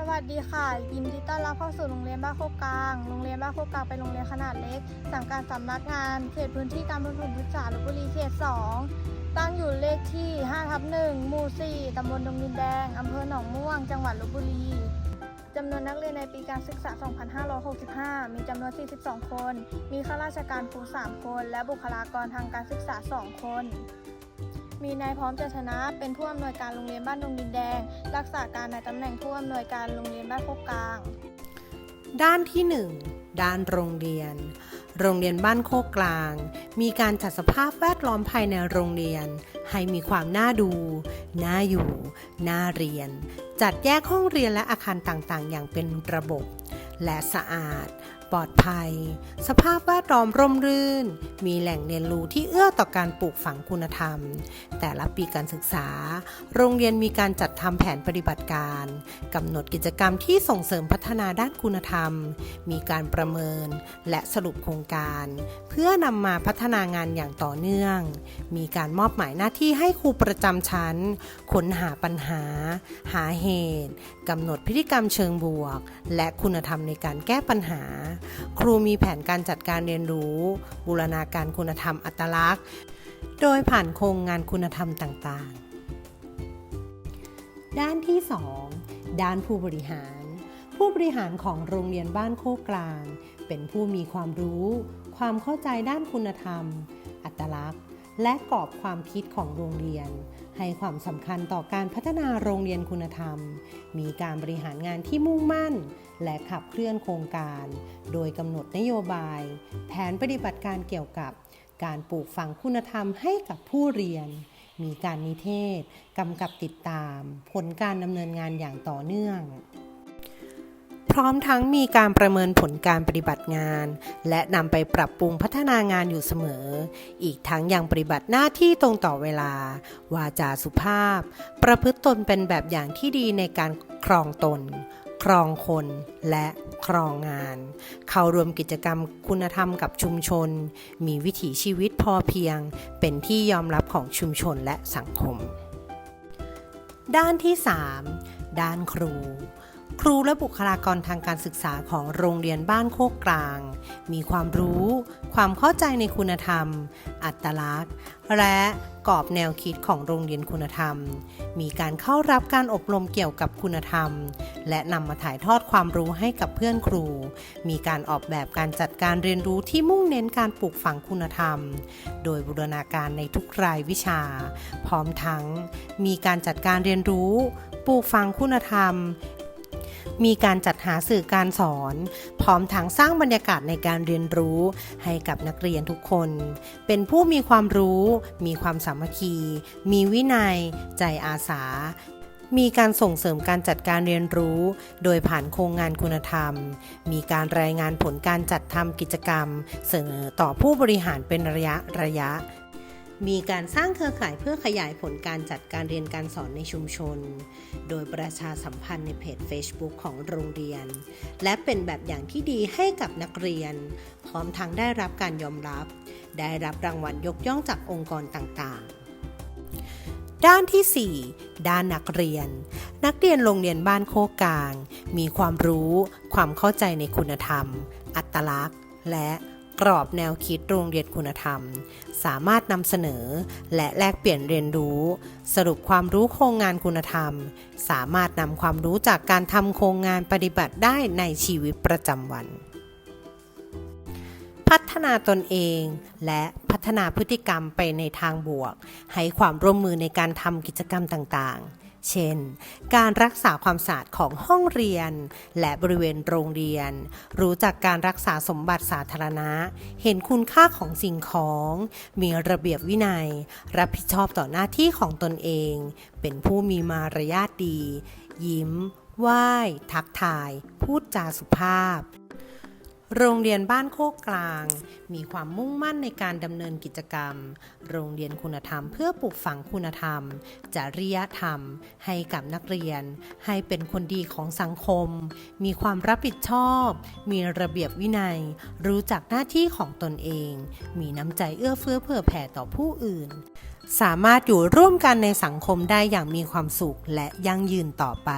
สวัสดีค่ะ ยินดีต้อนรับเข้าสู่โรงเรียนบ้านโคกกลาง โรงเรียนบ้านโคกกลางเป็นโรงเรียนขนาดเล็ก สังกัดสำนักงานเขตพื้นที่การประถมศึกษาลพบุรีเขต 2 ตั้งอยู่เลขที่5ทับ1หมู่ 4 ตำบลดงดินแดง อำเภอหนองม่วง จังหวัดลบบุรี จำนวนนักเรียนในปีการศึกษา 2565 มีจำนวน 42 คน มีข้าราชการครู 3 คน และบุคลากรทางการศึกษา 2 คน มีนายพร้อมจะชนะ เป็นผู้อำนวยการโรงเรียนบ้านดงดินแดง รักษาการในตำแหน่งผู้อำนวยการโรงเรียนบ้านโคกกลาง ด้านที่ 1 ด้านโรงเรียน โรงเรียนบ้านโคกกลาง มีการจัดสภาพแวดล้อมภายในโรงเรียน ให้มีความน่าดู น่าอยู่ น่าเรียน จัดแยกห้องเรียนและอาคารต่างๆ อย่างเป็นระบบ และสะอาด ปลอดภัย สภาพแวดล้อมร่มรื่น มีแหล่งเรียนรู้ที่เอื้อต่อการปลูกฝังคุณธรรม แต่ละปีการศึกษา โรงเรียนมีการจัดทำแผนปฏิบัติการกำหนดกิจกรรมที่ส่งเสริมพัฒนาด้านคุณธรรม มีการประเมินและสรุปโครงการ เพื่อนำมาพัฒนางานอย่างต่อเนื่อง มีการมอบหมายหน้าที่ให้ครูประจำชั้น ค้นหาปัญหา หาเหตุกำหนดพฤติกรรมเชิงบวก และคุณธรรมในการแก้ปัญหาครูมีแผนการจัดการเรียนรู้ บูรณาการคุณธรรมอัตลักษณ์ โดยผ่านโครงงานคุณธรรมต่างๆ ด้านที่ 2 ด้านผู้บริหาร ผู้บริหารของโรงเรียนบ้านโคกกลาง เป็นผู้มีความรู้ ความเข้าใจด้านคุณธรรม อัตลักษณ์ และกรอบความคิดของโรงเรียน ให้ความสำคัญต่อการพัฒนาโรงเรียนคุณธรรม มีการบริหารงานที่มุ่งมั่น และขับเคลื่อนโครงการ โดยกำหนดนโยบาย แผนปฏิบัติการเกี่ยวกับ การปลูกฝังคุณธรรมให้กับผู้เรียน มีการนิเทศกำกับติดตาม ผลการดำเนินงานอย่างต่อเนื่อง ร้อมทั้งมีการประเมินผลการปฏิบัติงาน และนำไปปรับปรุงพัฒนางานอยู่เสมอ อีกทั้งยังปฏิบัติหน้าที่ตรงต่อเวลา วาจาสุภาพ ประพฤติตนเป็นแบบอย่างที่ดีในการครองตน ครองคน และครองงาน เข้ารวมกิจกรรมคุณธรรมกับชุมชน มีวิถีชีวิตพอเพียง เป็นที่ยอมรับของชุมชนและสังคม ด้านที่ 3 ด้านครู ครูและบุคลากรทางการศึกษาของโรงเรียนบ้านโคกกลาง มีความรู้ ความเข้าใจในคุณธรรม อัตลักษณ์ และกรอบแนวคิดของโรงเรียนคุณธรรม มีการเข้ารับการอบรมเกี่ยวกับคุณธรรม และนำมาถ่ายทอดความรู้ให้กับเพื่อนครู มีการออกแบบการจัดการเรียนรู้ที่มุ่งเน้นการปลูกฝังคุณธรรม โดยบูรณาการในทุกรายวิชา พร้อมทั้ง มีการจัดการเรียนรู้ ปลูกฝังคุณธรรม มีการจัดหาสื่อการสอน พร้อมทั้งสร้างบรรยากาศในการเรียนรู้ให้กับนักเรียนทุกคน เป็นผู้มีความรู้ มีความสามัคคี มีวินัย ใจอาสามีการส่งเสริมการจัดการเรียนรู้ โดยผ่านโครงงานคุณธรรม มีการรายงานผลการจัดทำกิจกรรม เสนอต่อผู้บริหารเป็นระยะระยะ มีการสร้างเครือข่ายเพื่อขยายผลการจัดการเรียนการสอนในชุมชน โดยประชาสัมพันธ์ในเพจ Facebook ของโรงเรียน และเป็นแบบอย่างที่ดีให้กับนักเรียน พร้อมทั้งได้รับการยอมรับ ได้รับรางวัลยกย่องจากองค์กรต่างๆ ด้านที่ 4 ด้านนักเรียน นักเรียนโรงเรียนบ้านโคกกลาง มีความรู้ ความเข้าใจในคุณธรรม อัตลักษณ์ และ กรอบแนวคิดโรงเรียนคุณธรรม สามารถนำเสนอ และแลกเปลี่ยนเรียนรู้ สรุปความรู้โครงงานคุณธรรม สามารถนำความรู้จากการทำโครงงานปฏิบัติได้ในชีวิตประจำวัน พัฒนาตนเองและพัฒนาพฤติกรรมไปในทางบวก ให้ความร่วมมือในการทำกิจกรรมต่างๆ เช่น การรักษาความสะอาดของห้องเรียน และบริเวณโรงเรียน รู้จักการรักษาสมบัติสาธารณะ เห็นคุณค่าของสิ่งของ มีระเบียบวินัย รับผิดชอบต่อหน้าที่ของตนเอง เป็นผู้มีมารยาทดี ยิ้ม ไหว้ ทักทาย พูดจาสุภาพ โรงเรียนบ้านโคกกลาง มีความมุ่งมั่นในการดำเนินกิจกรรม โรงเรียนคุณธรรมเพื่อปลูกฝังคุณธรรม จริยธรรม ให้กับนักเรียน ให้เป็นคนดีของสังคม มีความรับผิดชอบ มีระเบียบวินัย รู้จักหน้าที่ของตนเอง มีน้ำใจเอื้อเฟื้อเผื่อแผ่ต่อผู้อื่น สามารถอยู่ร่วมกันในสังคมได้อย่างมีความสุขและยั่งยืนต่อไป